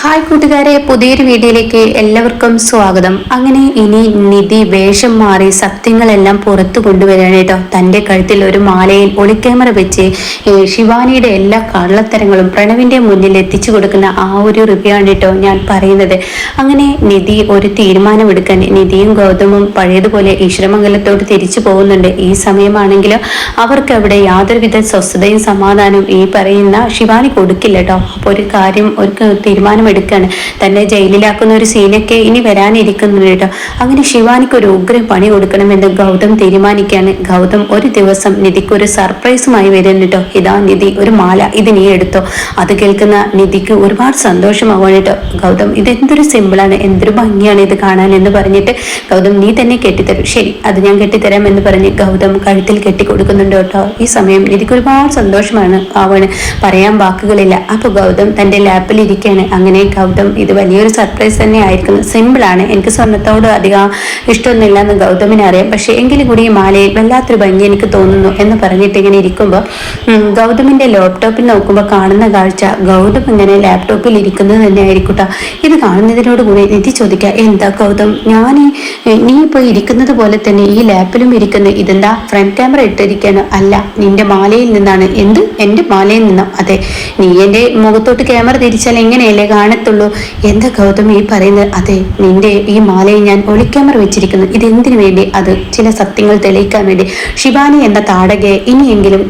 Hi കൂട്ടുകാരെ പുതിയൊരു വീഡിയോയിലേക്ക് എല്ലാവർക്കും സ്വാഗതം. അങ്ങനെ ഇനി നിധി വേഷം മാറി സത്യങ്ങളെല്ലാം പുറത്തു കൊണ്ടുവരികയാണ് കേട്ടോ. തന്റെ കഴുത്തിൽ ഒരു മാലയിൽ ഒളിക്യാമറ വെച്ച് ശിവാനിയുടെ എല്ലാ കള്ളത്തരങ്ങളും പ്രണവിന്റെ മുന്നിൽ എത്തിച്ചു കൊടുക്കുന്ന ആ ഒരു റിവ്യൂ ആണ് കേട്ടോ ഞാൻ പറയുന്നത്. അങ്ങനെ നിധി ഒരു തീരുമാനമെടുക്കാൻ നിധിയും ഗൗതമും പഴയതുപോലെ ഈശ്വരമംഗലത്തോട് തിരിച്ചു പോകുന്നുണ്ട്. ഈ സമയമാണെങ്കിലും അവർക്ക് അവിടെ യാതൊരുവിധ സ്വസ്ഥതയും സമാധാനവും ഈ പറയുന്ന ശിവാനി കൊടുക്കില്ല കേട്ടോ. അപ്പോൾ ഒരു കാര്യം ഒരു തീരുമാനമെടുക്കുകയാണ് തന്നെ ജയിലിലാക്കുന്ന ഒരു സീനൊക്കെ ഇനി വരാനിരിക്കുന്നു കേട്ടോ. അങ്ങനെ ശിവാനിക്ക് ഒരു ഉഗ്രം പണി കൊടുക്കണമെന്ന് ഗൗതം തീരുമാനിക്കുകയാണ്. ഗൗതം ഒരു ദിവസം നിധിക്ക് ഒരു സർപ്രൈസുമായി വരുന്നു കേട്ടോ. ഇതാ നിധി ഒരു മാല ഇത് നീ എടുത്തോ. അത് കേൾക്കുന്ന നിധിക്ക് ഒരുപാട് സന്തോഷമാവാണ് കേട്ടോ. ഗൗതം ഇതെന്തൊരു സിമ്പിളാണ് എന്തൊരു ഭംഗിയാണ് ഇത് കാണാൻ എന്ന് പറഞ്ഞിട്ട് ഗൗതം നീ തന്നെ കെട്ടിത്തരും. ശരി അത് ഞാൻ കെട്ടിത്തരാം എന്ന് പറഞ്ഞ് ഗൗതം കഴുത്തിൽ കെട്ടി കൊടുക്കുന്നുണ്ട് കേട്ടോ. ഈ സമയം നിധിക്ക് ഒരുപാട് സന്തോഷമാണ് ആവാണ് പറയാൻ വാക്കുകളില്ല. അപ്പോൾ ഗൗതം തന്റെ ലാപ്പിൽ ഇരിക്കുകയാണ്. അങ്ങനെ ഗൗതം. ഇത് വലിയൊരു സർപ്രൈസ് തന്നെ ആയിരിക്കുന്നു സിമ്പിളാണ് എനിക്ക് സ്വർണത്തോട് അധികം ഇഷ്ടമൊന്നുമില്ല എന്ന് ഗൗതമിന് അറിയാം. പക്ഷേ എങ്കിലും കൂടി ഈ മാലയിൽ വല്ലാത്തൊരു ഭംഗി എനിക്ക് തോന്നുന്നു എന്ന് പറഞ്ഞിട്ട് ഇങ്ങനെ ഇരിക്കുമ്പോൾ ഗൗതമിന്റെ ലാപ്ടോപ്പിൽ നോക്കുമ്പോൾ കാണുന്ന കാഴ്ച ഗൗതം ഇങ്ങനെ ലാപ്ടോപ്പിൽ ഇരിക്കുന്നത് തന്നെ ആയിരിക്കട്ടെ ഇത് കാണുന്നതിനോട് കൂടി നിധി ചോദിക്കുക എന്താ ഗൗതം? ഞാൻ ഈ നീ ഇപ്പോൾ ഇരിക്കുന്നത് പോലെ തന്നെ ഈ ലാപ്പിലും ഇരിക്കുന്ന. ഇതെന്താ ഫ്രണ്ട് ക്യാമറ ഇട്ടിരിക്കാനോ അല്ല നിന്റെ മാലയിൽ നിന്നാണ്. എന്ത്? എന്റെ മാലയിൽ നിന്നും? അതെ. നീ എന്റെ മുഖത്തോട്ട് ക്യാമറ തിരിച്ചാൽ എങ്ങനെയല്ലേ കാണത്തുള്ളൂ. എന്താ ഗൗതം ഈ പറയുന്നത്? അതെ നിന്റെ ഈ മാലയെ ഞാൻ ഒളിക്യാമറ വെച്ചിരിക്കുന്നു. ഇത് എന്തിനു വേണ്ടി? അത് ചില സത്യങ്ങൾ തെളിയിക്കാൻ വേണ്ടി. ശിവാനി എന്ന താടകയെ ഇനിയെങ്കിലും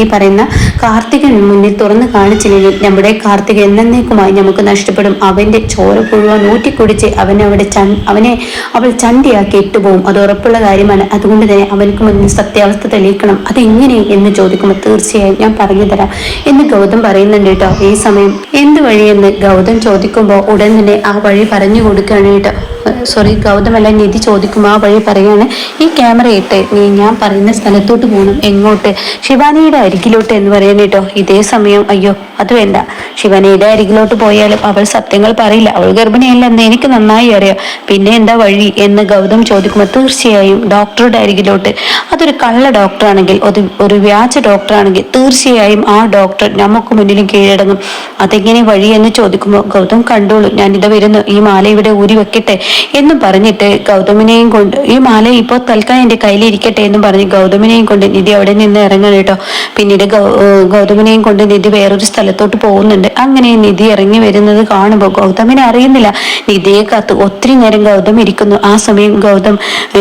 ഈ പറയുന്ന കാർത്തികൻ മുന്നിൽ തുറന്നു കാണിച്ചില്ലെങ്കിൽ നമ്മുടെ കാർത്തിക എന്നേക്കുമായി നമുക്ക് നഷ്ടപ്പെടും. അവന്റെ ചോര പുഴുവാൻ ഊറ്റിക്കുടിച്ച് അവനെ അവിടെ അവനെ അവൾ ചണ്ടിയാക്കി ഇട്ടുപോകും അത് ഉറപ്പുള്ള കാര്യമാണ്. അതുകൊണ്ട് തന്നെ അവനക്ക് മുന്നിൽ സത്യാവസ്ഥ തെളിയിക്കണം. അതെങ്ങനെ എന്ന് ചോദിക്കുമ്പോൾ തീർച്ചയായും ഞാൻ പറഞ്ഞു തരാം എന്ന് ഗൗതം പറയുന്നുണ്ട് കേട്ടോ. ഈ സമയം എന്ത് വഴിയെന്ന് ഗൗതം ചോദിക്കുമ്പോൾ ഉടൻ തന്നെ ആ വഴി പറഞ്ഞു കൊടുക്കുകയാണ് സോറി ഗൗതമല്ല നിധി ചോദിക്കുമ്പോൾ ആ വഴി പറയാണ് ഈ ക്യാമറ ഇട്ട് നീ ഞാൻ പറയുന്ന സ്ഥലത്തോട്ട് പോകണം എങ്ങോട്ട്? ശിവാനിയുടെ അരികിലോട്ട് എന്ന് പറയാൻ കേട്ടോ ഇതേ സമയം അയ്യോ അത് വേണ്ട. ശിവാനിയുടെ അരികിലോട്ട് പോയാലും അവൾ സത്യങ്ങൾ പറയില്ല അവൾ ഗർഭിണിയല്ലെന്ന് എനിക്ക് നന്നായി അറിയാം പിന്നെ എന്താ വഴി? എന്ന് ഗൗതം ചോദിക്കുമ്പോൾ തീർച്ചയായും ഡോക്ടറുടെ അരികിലോട്ട്. അതൊരു കള്ള ഡോക്ടറാണെങ്കിൽ ഒരു ഒരു വ്യാജ ഡോക്ടറാണെങ്കിൽ തീർച്ചയായും ആ ഡോക്ടർ നമുക്ക് മുന്നിലും കീഴടങ്ങും. അതെങ്ങനെ വഴി എന്ന് ചോദിക്കുമ്പോൾ ഗൗതം കണ്ടോളൂ ഞാൻ ഇത് വരുന്നു ഈ മാല ഇവിടെ ഊരി വെക്കട്ടെ എന്ന് പറഞ്ഞിട്ട് ഗൗതമിനെയും കൊണ്ട് ഈ മാല ഇപ്പോൾ തൽക്കാലം എന്റെ കയ്യിലിരിക്കട്ടെ എന്ന് പറഞ്ഞ് ഗൗതമിനെയും കൊണ്ട് നിധി അവിടെ നിന്ന് ഇറങ്ങണം കേട്ടോ. പിന്നീട് ഗൗതമിനെയും കൊണ്ട് നിധി വേറൊരു സ്ഥലത്തോട്ട് പോകുന്നുണ്ട്. അങ്ങനെ നിധി ഇറങ്ങി വരുന്നത് കാണുമ്പോൾ ഗൗതമിനെ അറിയുന്നില്ല. നിധിയെ കാത്ത് ഒത്തിരി നേരം ഗൗതം ഇരിക്കുന്നു. ആ സമയം ഗൗതം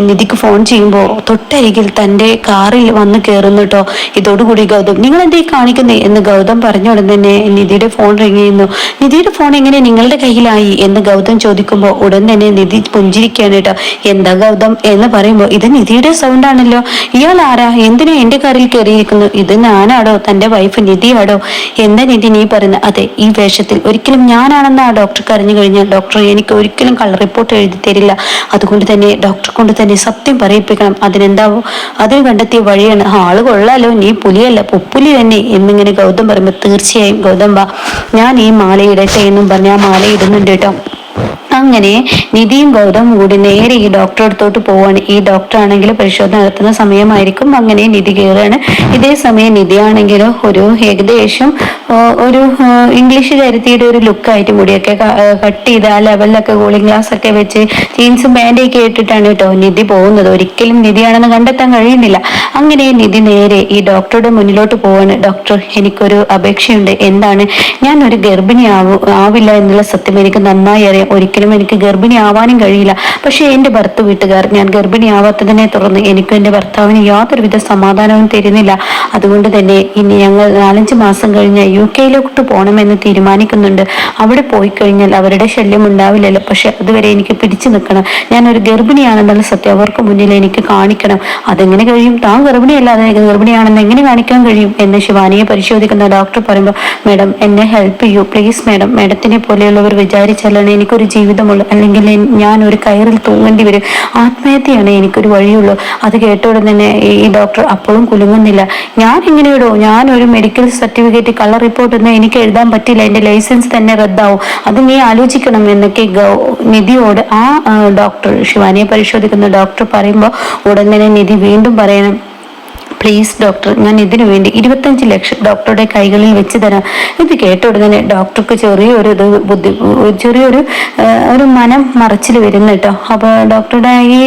നിധിക്ക് ഫോൺ ചെയ്യുമ്പോൾ തൊട്ടരികിൽ തന്റെ കാറിൽ വന്ന് കയറുന്നു കേട്ടോ ഇതോടുകൂടി ഗൗതം നിങ്ങൾ എന്തേ കാണിക്കുന്നേ? എന്ന് ഗൗതം പറഞ്ഞ ഉടൻ തന്നെ നിധിയുടെ ഫോൺ റിങ് ചെയ്യുന്നു. നിധിയുടെ ഫോൺ എങ്ങനെ നിങ്ങളുടെ കയ്യിലായി? എന്ന് ഗൗതം ചോദിക്കുമ്പോൾ ഉടൻ തന്നെ നിധി പുഞ്ചിരിക്കുകയാണ് കേട്ടോ എന്താ ഗൗതം? എന്ന് പറയുമ്പോൾ ഇത് നിധിയുടെ സൗണ്ട് ആണല്ലോ. ഇയാൾ ആരാ? എന്തിനാ എന്റെ കാറിൽ കയറിയിരിക്കുന്നു? ഇത് ഞാനാടോ? തന്റെ വൈഫ് നിധിയാടോ? എന്താ നിധി നീ പറയുന്നത് അതെ ഈ വേഷത്തിൽ ഒരിക്കലും ഞാനാണെന്ന് ആ ഡോക്ടർ അറിഞ്ഞു കഴിഞ്ഞാൽ ഡോക്ടർ എനിക്ക് ഒരിക്കലും കളർ റിപ്പോർട്ട് എഴുതി തരില്ല. അതുകൊണ്ട് തന്നെ ഡോക്ടർ കൊണ്ട് തന്നെ സത്യം പറയിപ്പിക്കണം. അതിനെന്താവോ അതിന് കണ്ടെത്തിയ വഴിയാണ്. ആൾ കൊള്ളാലോ നീ പുലിയല്ല പുപ്പുലി തന്നെ എന്നിങ്ങനെ ഗൗതം പറയുമ്പോൾ തീർച്ചയായും ഗൗതം ഞാൻ ഈ മാല ഇടട്ടെ എന്നും പറഞ്ഞ് ആ മാല ഇടുന്നുണ്ട് കേട്ടോ. അങ്ങനെ നിധിയും ഗൗതം കൂടി നേരെ ഈ ഡോക്ടറെ അടുത്തോട്ട് പോവാണ്. ഈ ഡോക്ടർ ആണെങ്കിൽ പരിശോധന നടത്തുന്ന സമയമായിരിക്കും. അങ്ങനെ നിധി കയറുകയാണ് ഇതേ സമയം നിധിയാണെങ്കിലും ഒരു ഏകദേശം ഒരു ഇംഗ്ലീഷ് കരുത്തിയുടെ ഒരു ലുക്കായിട്ട് കൂടിയൊക്കെ കട്ട് ചെയ്ത് ആ ലെവലിലൊക്കെ കൂളിംഗ് ഗ്ലാസ് ഒക്കെ വെച്ച് ജീൻസും പാന്റൊക്കെ ഇട്ടിട്ടാണ് കേട്ടോ നിധി പോകുന്നത്. ഒരിക്കലും നിധിയാണെന്ന് കണ്ടെത്താൻ കഴിയുന്നില്ല. അങ്ങനെ നിധി നേരെ ഈ ഡോക്ടറുടെ മുന്നിലോട്ട് പോവാണ്. ഡോക്ടർ എനിക്കൊരു അപേക്ഷയുണ്ട്. എന്താണ്? ഞാൻ ഒരു ഗർഭിണി ആവു ആവില്ല എന്നുള്ള സത്യം എനിക്ക് നന്നായി അറിയാം. ഒരിക്കലും എനിക്ക് ഗർഭിണി ആവാനും കഴിയില്ല. പക്ഷേ എന്റെ ഭർത്ത വീട്ടുകാർ ഞാൻ ഗർഭിണി ആവാത്തതിനെ തുടർന്ന് എനിക്കും എന്റെ ഭർത്താവിന് യാതൊരുവിധ സമാധാനവും തരുന്നില്ല. അതുകൊണ്ട് തന്നെ ഇനി ഞങ്ങൾ നാലഞ്ച് മാസം കഴിഞ്ഞ് യു കെയിലോട്ട് പോകണമെന്ന് തീരുമാനിക്കുന്നുണ്ട്. അവിടെ പോയി കഴിഞ്ഞാൽ അവരുടെ ശല്യം ഉണ്ടാവില്ലല്ലോ പക്ഷെ അതുവരെ എനിക്ക് പിടിച്ചു നിൽക്കണം. ഞാൻ ഒരു ഗർഭിണിയാണെന്നുള്ള സത്യം അവർക്ക് മുന്നിൽ എനിക്ക് കാണിക്കണം. അതെങ്ങനെ കഴിയും? താൻ ഗർഭിണിയല്ലാതെ ഗർഭിണിയാണെന്ന് എങ്ങനെ കാണിക്കാൻ കഴിയും? എന്ന് ശിവാനിയെ പരിശോധിക്കുന്ന ഡോക്ടർ പറയുമ്പോൾ മാഡം എന്നെ ഹെൽപ്പ് ചെയ്യൂ. Please madam. മാഡത്തിനെ പോലെയുള്ളവർ വിചാരിച്ചാലാണ് എനിക്കൊരു ജീവിതമുള്ളൂ. അല്ലെങ്കിൽ ഞാൻ ഒരു കയറിൽ തൂങ്ങേണ്ടി വരും. ആത്മഹത്യയാണ് എനിക്കൊരു വഴിയുള്ളൂ. അത് കേട്ടോടെ തന്നെ ഈ ഡോക്ടർ അപ്പോഴും കുലുങ്ങുന്നില്ല. ഞാൻ എങ്ങനെയിടോ ഞാൻ ഒരു മെഡിക്കൽ സർട്ടിഫിക്കറ്റ് കളർ റിപ്പോർട്ട് ഒന്നും എനിക്ക് എഴുതാൻ പറ്റില്ല എന്റെ ലൈസൻസ് തന്നെ റദ്ദാവും. അത് നീ ആലോചിക്കണം എന്നൊക്കെ നിധിയോട് ആ ഡോക്ടർ ശിവാനിയെ പരിശോധിക്കുന്ന ഡോക്ടർ പറയുമ്പോൾ ഉടനെ നിധി വീണ്ടും പറയണം. പ്ലീസ് ഡോക്ടർ ഞാൻ ഇതിനു വേണ്ടി ഇരുപത്തഞ്ച് ലക്ഷം ഡോക്ടറുടെ കൈകളിൽ വെച്ച് തരാം. ഇത് കേട്ട ഉടനെ ഡോക്ടർക്ക് ചെറിയൊരു ഇത് ബുദ്ധി ചെറിയൊരു ഒരു മനം മറച്ചിൽ വരുന്നു കേട്ടോ. അപ്പോൾ ഡോക്ടറുടെ ഈ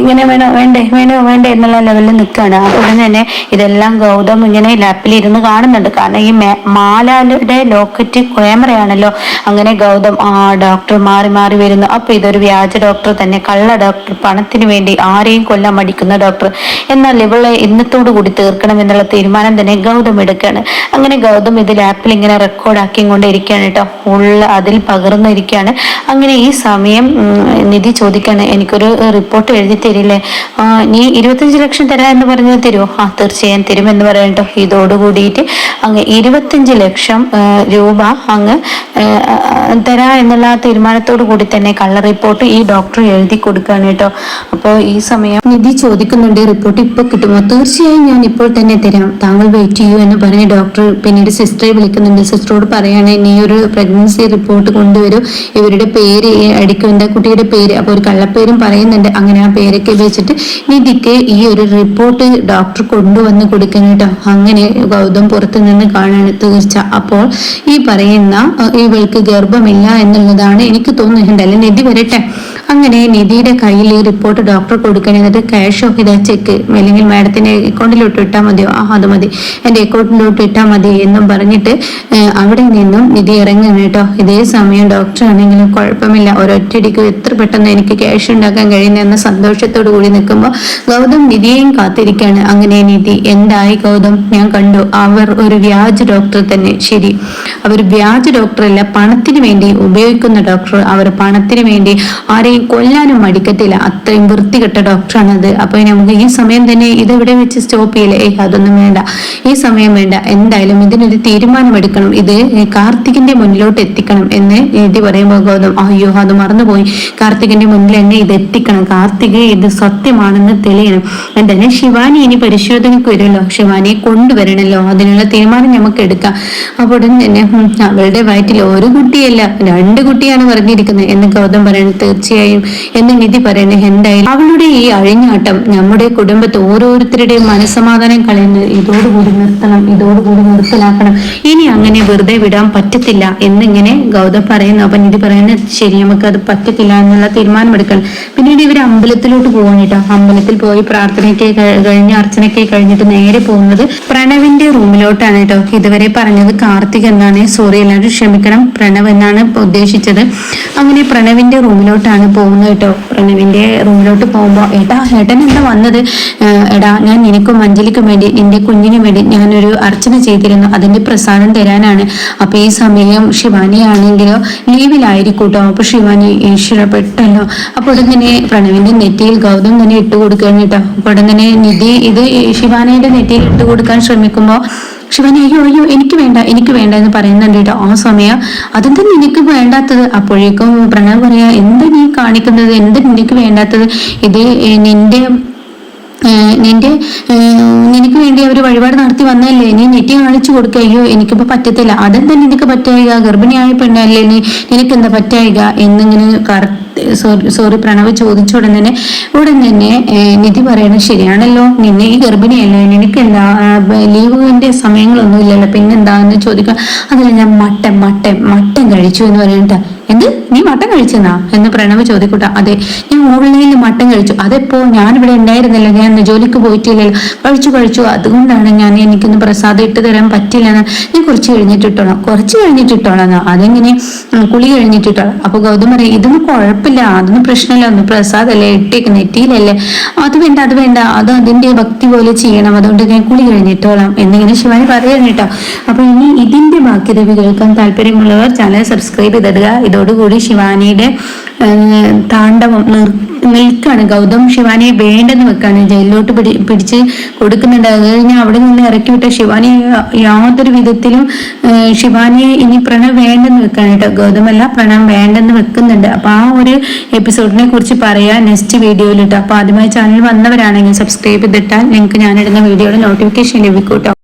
ഇങ്ങനെ വേണോ വേണ്ടേ വേണോ വേണ്ടേ എന്നുള്ള ലെവലിൽ നിൽക്കുകയാണ്. അപ്പോൾ ഉടനെ തന്നെ ഇതെല്ലാം ഗൗതം ഇങ്ങനെ ലാപ്പിൽ ഇരുന്ന് കാണുന്നുണ്ട്. കാരണം ഈ മാലാലുടെ ലോക്കറ്റ് ക്യാമറയാണല്ലോ. അങ്ങനെ ഗൗതം ആ ഡോക്ടർ മാറി മാറി വരുന്നു. അപ്പോൾ ഇതൊരു വ്യാജ ഡോക്ടർ തന്നെ. കള്ള ഡോക്ടർ പണത്തിന് വേണ്ടി ആരെയും കൊല്ലാൻ മടിക്കുന്ന ഡോക്ടർ എന്നാൽ ഇവളെ ഇന്നത്തോടു കൂടി തീർക്കണം എന്നുള്ള തീരുമാനം തന്നെ ഗൗതം എടുക്കുകയാണ്. അങ്ങനെ ഗൗതം ഇത് ലാപ്പിൽ ഇങ്ങനെ റെക്കോർഡ് ആക്കിയും കൊണ്ടിരിക്കുകയാണ് കേട്ടോ. ഉള്ള അതിൽ പകർന്നിരിക്കുകയാണ്. അങ്ങനെ ഈ സമയം നിധി ചോദിക്കാണ് എനിക്കൊരു റിപ്പോർട്ട് എഴുതി തരില്ലേ? നീ ഇരുപത്തഞ്ച് ലക്ഷം തരാ എന്ന് പറഞ്ഞത് തരുമോ ആ തീർച്ചയായും എന്ന് പറയാം കേട്ടോ. ഇതോടുകൂടിയിട്ട് അങ്ങ് ഇരുപത്തഞ്ച് ലക്ഷം രൂപ അങ്ങ് തരാ എന്നുള്ള തീരുമാനത്തോടു കൂടി തന്നെ കള്ള റിപ്പോർട്ട് ഈ ഡോക്ടർ എഴുതി കൊടുക്കുകയാണ് കേട്ടോ. അപ്പോൾ ഈ സമയം നിധി ചോദിക്കുന്നുണ്ട് റിപ്പോർട്ട് ഇപ്പൊ കിട്ടുമോ? തീർച്ചയായും ഞാൻ ഇപ്പോൾ തന്നെ തരാം. താങ്കൾ വെയിറ്റ് ചെയ്യൂ എന്ന് പറഞ്ഞ് ഡോക്ടർ പിന്നീട് സിസ്റ്ററെ വിളിക്കുന്നുണ്ട്. സിസ്റ്ററോട് പറയാണ് ഇനി ഒരു പ്രഗ്നൻസി റിപ്പോർട്ട് കൊണ്ടുവരും. ഇവരുടെ പേര് അടിക്കും എന്താ കുട്ടിയുടെ പേര്. അപ്പോൾ ഒരു കള്ളപ്പേരും പറയുന്നുണ്ട്. അങ്ങനെ ആ പേരൊക്കെ വെച്ചിട്ട് നിധിക്ക് ഈ ഒരു റിപ്പോർട്ട് ഡോക്ടർ കൊണ്ടുവന്ന് കൊടുക്കണം കേട്ടോ. അങ്ങനെ ഗൗതം പുറത്തു നിന്ന് കാണാണ് തീർച്ച. അപ്പോൾ ഈ പറയുന്ന ഇവൾക്ക് ഗർഭമില്ല എന്നുള്ളതാണ് എനിക്ക് തോന്നുന്നുണ്ട്. അല്ലെ നിധി വരട്ടെ. അങ്ങനെ നിധിയുടെ കയ്യിൽ ഈ റിപ്പോർട്ട് ഡോക്ടർ കൊടുക്കണം എന്നിട്ട് ക്യാഷ് ഓഫ് ഇതാ ചെക്ക് അല്ലെങ്കിൽ മാഡത്തിന്റെ അക്കൗണ്ടിലോട്ട് ഇട്ടാൽ മതിയോ? ആ അത് മതി. എന്റെ അക്കൗണ്ടിലോട്ട് ഇട്ടാൽ മതി എന്നും പറഞ്ഞിട്ട് അവിടെ നിന്നും നിധി ഇറങ്ങുന്നു കേട്ടോ. ഇതേ സമയം ഡോക്ടർ ആണെങ്കിലും കുഴപ്പമില്ല. ഒരൊറ്റടിക്കും എത്ര പെട്ടെന്ന് എനിക്ക് ക്യാഷ് ഉണ്ടാക്കാൻ കഴിയുന്ന എന്ന സന്തോഷത്തോടു കൂടി നിൽക്കുമ്പോൾ ഗൗതം നിധിയെയും കാത്തിരിക്കുകയാണ്. അങ്ങനെ നിധി എന്തായി ഗൗതം? ഞാൻ കണ്ടു. അവർ ഒരു വ്യാജ ഡോക്ടർ തന്നെ. ശരി. അവർ വ്യാജ ഡോക്ടറല്ല പണത്തിന് വേണ്ടി ഉപയോഗിക്കുന്ന ഡോക്ടർ അവർ പണത്തിന് വേണ്ടി ആരെയും കൊല്ലാനും മടിക്കത്തില്ല. അത്രയും വൃത്തികെട്ട ഡോക്ടറാണത് അപ്പൊ നമുക്ക് ഈ സമയം തന്നെ ഇതെവിടെ വെച്ച് സ്റ്റോപ്പ് ചെയ്യില്ല ഏഹ് അതൊന്നും വേണ്ട. ഈ സമയം വേണ്ട. എന്തായാലും ഇതിനൊരു തീരുമാനമെടുക്കണം. ഇത് കാർത്തികിന്റെ മുന്നിലോട്ട് എത്തിക്കണം എന്ന് എഴുതി പറയുമ്പോൾ ഗൗതം അയ്യോ അത് മറന്നുപോയി. കാർത്തികിന്റെ മുന്നിൽ എന്നെ ഇത് എത്തിക്കണം. കാർത്തിക് ഇത് സത്യമാണെന്ന് തെളിയണം. എന്തായാലും ശിവാനി ഇനി പരിശോധനയ്ക്ക് വരുമല്ലോ. ശിവാനിയെ കൊണ്ടുവരണല്ലോ. അതിനുള്ള തീരുമാനം നമുക്ക് എടുക്കാം. അപ്പോൾ ഉടൻ തന്നെ അവളുടെ വയറ്റിൽ ഒരു കുട്ടിയല്ല. രണ്ട് കുട്ടിയാണ് പറഞ്ഞിരിക്കുന്നത് എന്ന് ഗൗതം പറയണം. തീർച്ചയായും എന്ന് നിധി പറയണേ. എന്തായാലും അവളുടെ ഈ അഴിഞ്ഞാട്ടം നമ്മുടെ കുടുംബത്തെ ഓരോരുത്തരുടെയും മനസ്സമാധാനം കളയുന്നത് ഇതോടുകൂടി നിർത്തണം ഇതോടുകൂടി നിർത്തലാക്കണം. ഇനി അങ്ങനെ വെറുതെ വിടാൻ പറ്റത്തില്ല എന്നിങ്ങനെ ഗൗതം പറയുന്നു. അപ്പൊ നിധി പറയുന്നത് ശരി നമുക്ക് അത് പറ്റത്തില്ല എന്നുള്ള തീരുമാനമെടുക്കണം. പിന്നീട് ഇവർ അമ്പലത്തിലോട്ട് പോകണിട്ടോ അമ്പലത്തിൽ പോയി പ്രാർത്ഥനയ്ക്ക് കഴി- കഴിഞ്ഞ് അർച്ചനയ്ക്ക് കഴിഞ്ഞിട്ട് നേരെ പോകുന്നത് പ്രണവിന്റെ റൂമിലോട്ടാണ് കേട്ടോ. ഇതുവരെ പറഞ്ഞത് കാർത്തിക് എന്നാണ്. സോറി എല്ലാവരും ക്ഷമിക്കണം. പ്രണവ് എന്നാണ് ഉദ്ദേശിച്ചത്. അങ്ങനെ പ്രണവിന്റെ റൂമിലോട്ടാണ് പോകുന്നത് കേട്ടോ. പ്രണവിന്റെ റൂമിലോട്ട് പോകുമ്പോൾ ഏട്ടാ ഏട്ടൻ എന്താ വന്നത്? എടാ ഞാൻ നിനക്കും അഞ്ജലിക്കും വേണ്ടി നിന്റെ കുഞ്ഞിനും വേണ്ടി ഞാനൊരു അർച്ചന ചെയ്തിരുന്നു. അതിന്റെ പ്രസാദം തരാനാണ്. അപ്പൊ ഈ സമയം ശിവാനി ആണെങ്കിലോ ലീവിലായിരിക്കും കേട്ടോ അപ്പൊ ശിവാനി ഈശ്വര പെട്ടല്ലോ. അപ്പൊ ഉടൻ തന്നെ പ്രണവിന്റെ നെറ്റിയിൽ ഗൗതം തന്നെ ഇട്ട് കൊടുക്കുകയാണ് കേട്ടോ. അപ്പൊ ഉടൻ തന്നെ നിധി ഇത് ശിവാനിയുടെ നെറ്റിയിൽ ഇട്ട് കൊടുക്കാൻ ശ്രമിക്കുമ്പോ ശിവാനി അയ്യോ അയ്യോ എനിക്ക് വേണ്ട എനിക്ക് വേണ്ട എന്ന് പറയുന്നുണ്ട് കേട്ടോ ആ സമയം. അതെന്താ നിനക്ക് വേണ്ടാത്തത്. അപ്പോഴേക്കും പ്രണവ് പറയാ എന്താ നീ കാണിക്കുന്നത്? എന്താ നിനക്ക് വേണ്ടാത്തത്? ഇത് നിന്റെ നിന്റെ നിനക്ക് വേണ്ടി അവർ വഴിപാട് നടത്തി വന്നല്ലേ നീ നെറ്റി കാണിച്ചു കൊടുക്കുക അയ്യോ എനിക്കിപ്പോ പറ്റത്തില്ല. അതെന്താ നിനക്ക് പറ്റായിക? ഗർഭിണിയായ പെണ്ണല്ലേ നീ? നിനക്ക് എന്താ പറ്റായിക? എന്നിങ്ങനെ കറക്റ്റ് സോറി സോറി പ്രണവ് ചോദിച്ച ഉടൻ തന്നെ ഉടൻ തന്നെ നിധി പറയണത് ശരിയാണല്ലോ. നിന്നെ ഈ ഗർഭിണിയല്ലേ? നിനക്ക് എന്താ ലീവിന്റെ സമയങ്ങളൊന്നും ഇല്ലല്ലോ. പിന്നെന്താന്ന് ചോദിക്കുക? അതല്ല ഞാൻ മട്ടൻ മട്ടൻ മട്ടൻ കഴിച്ചു എന്ന് പറഞ്ഞിട്ട്. എന്ത്? നീ മട്ടൻ കഴിച്ചെന്നാ? എന്ന് പ്രണവ് ചോദിക്കൂട്ട. അതെ ഞാൻ ഓൺലൈനിൽ മട്ടൻ കഴിച്ചു. അതെപ്പോ? ഞാനിവിടെ ഉണ്ടായിരുന്നില്ല. ഞാൻ ജോലിക്ക് പോയിട്ടില്ലല്ലോ. കഴിച്ചു കഴിച്ചു. അതുകൊണ്ടാണ് ഞാൻ എനിക്കൊന്ന് പ്രസാദം ഇട്ട് തരാൻ പറ്റില്ലെന്ന് ഞാൻ കുറച്ച് കഴിഞ്ഞിട്ടിട്ടോളാം. കുറച്ച് കഴിഞ്ഞിട്ടിട്ടോളാം. അതെങ്ങനെ? കുളി കഴിഞ്ഞിട്ടിട്ടോളാം. അപ്പൊ ഗൗതം പറയും ഇതൊന്നും കുഴപ്പമില്ല. അതൊന്നും പ്രശ്നമില്ല. ഒന്ന് പ്രസാദല്ലേ ഇട്ടേക്ക് നെറ്റിയിലല്ലേ. അത് വേണ്ട അത് വേണ്ട. അത് അതിന്റെ ഭക്തി പോലെ ചെയ്യണം. അതുകൊണ്ട് ഞാൻ കുളി കഴിഞ്ഞിട്ടോളാം എന്നിങ്ങനെ ശിവാനി പറയാൻ കേട്ടോ. അപ്പൊ ഇനി ഇതിന്റെ ബാക്കി രവി കേൾക്കാൻ താല്പര്യമുള്ളവർ ചാനൽ സബ്സ്ക്രൈബ് ചെയ്തിടുക ഇതോടുകൂടി ശിവാനിയുടെ താണ്ഡവം നിർ നിൽക്കാണ്. ഗൗതം ശിവാനിയെ വേണ്ടെന്ന് വെക്കാണ്. ജയിലിലോട്ട് പിടി പിടിച്ച് കൊടുക്കുന്നുണ്ട്. അത് കഴിഞ്ഞ് അവിടെ നിന്ന് ഇറക്കി വിട്ട ശിവാനി യാതൊരു വിധത്തിലും ശിവാനിയെ ഇനി പ്രണവ് വേണ്ടെന്ന് വെക്കാണ് കേട്ടോ. ഗൗതമല്ല പ്രണവ് വേണ്ടെന്ന് വെക്കുന്നുണ്ട്. അപ്പൊ ആ ഒരു എപ്പിസോഡിനെ കുറിച്ച് പറയാ നെക്സ്റ്റ് വീഡിയോയിൽ ഇട്ടോ അപ്പൊ ആദ്യമായി ചാനൽ വന്നവരാണെങ്കിൽ സബ്സ്ക്രൈബ് ചെയ്തിട്ടാൽ നിങ്ങൾക്ക് ഞാനിടുന്ന വീഡിയോയുടെ നോട്ടിഫിക്കേഷൻ ലഭിക്കും കേട്ടോ.